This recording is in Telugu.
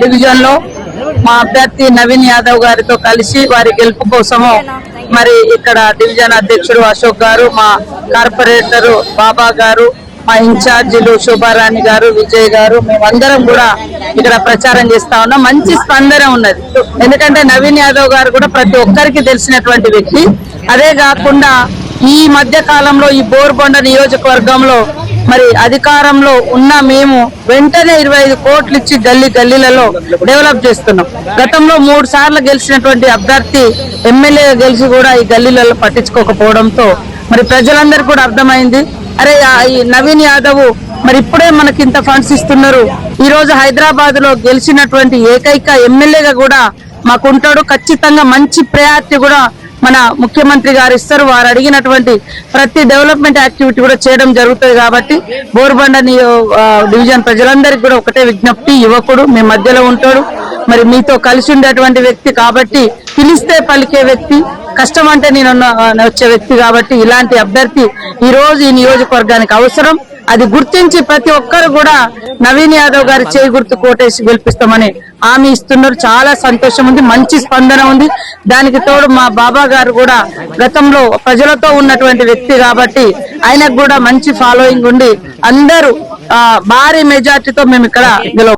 డివిజన్లో మా అభ్యర్థి నవీన్ యాదవ్ గారితో కలిసి వారి గెలుపు కోసము మరి ఇక్కడ డివిజన్ అధ్యక్షుడు అశోక్ గారు మా కార్పొరేటర్ బాబా గారు మా ఇన్ఛార్జీలు శోభారాణి గారు విజయ్ గారు మేమందరం కూడా ఇక్కడ ప్రచారం చేస్తా ఉన్నాం. మంచి స్పందన ఉన్నది. ఎందుకంటే నవీన్ యాదవ్ గారు కూడా ప్రతి ఒక్కరికి తెలిసినటువంటి వ్యక్తి. అదే కాకుండా ఈ మధ్య కాలంలో ఈ బోర్బొండ నియోజకవర్గంలో మరి అధికారంలో ఉన్న మేము వెంటనే ఇరవై ఐదు కోట్లు ఇచ్చి గల్లీ గల్లీలలో డెవలప్ చేస్తున్నాం. గతంలో మూడు సార్లు గెలిచినటువంటి అభ్యర్థి ఎమ్మెల్యే గెలిచి కూడా ఈ గల్లీలలో పట్టించుకోకపోవడంతో మరి ప్రజలందరికీ కూడా అర్థమైంది. అరే ఈ నవీన్ యాదవ్ మరి ఇప్పుడే మనకి ఇంత ఫండ్స్ ఇస్తున్నారు. ఈ రోజు హైదరాబాద్లో గెలిచినటువంటి ఏకైక ఎమ్మెల్యేగా కూడా మాకు ఉంటాడు. ఖచ్చితంగా మంచి ప్రయారిటీ కూడా మన ముఖ్యమంత్రి గారు ఇస్తారు. వారు అడిగినటువంటి ప్రతి డెవలప్మెంట్ యాక్టివిటీ కూడా చేయడం జరుగుతుంది కాబట్టి బోర్బండ డివిజన్ ప్రజలందరికీ కూడా ఒకటే విజ్ఞప్తి. యువకుడు మీ మధ్యలో ఉంటాడు. మరి మీతో కలిసి ఉండేటువంటి వ్యక్తి కాబట్టి పిలిస్తే పలికే వ్యక్తి. కష్టం అంటే నేను వచ్చే వ్యక్తి కాబట్టి ఇలాంటి అభ్యర్థి ఈ రోజు ఈ నియోజకవర్గానికి అవసరం. అది గుర్తించి ప్రతి ఒక్కరు కూడా నవీన్ యాదవ్ గారి చేయి గుర్తు కోటేసి గెలిపిస్తామని హామీ ఇస్తున్నారు. చాలా సంతోషం ఉంది మంచి స్పందన ఉంది. దానికి తోడు మా బాబా గారు కూడా గతంలో ప్రజలతో ఉన్నటువంటి వ్యక్తి కాబట్టి ఆయనకు కూడా మంచి ఫాలోయింగ్ ఉండి అందరూ ఆ, భారీ మెజార్టీతో మేము ఇక్కడ గెలవ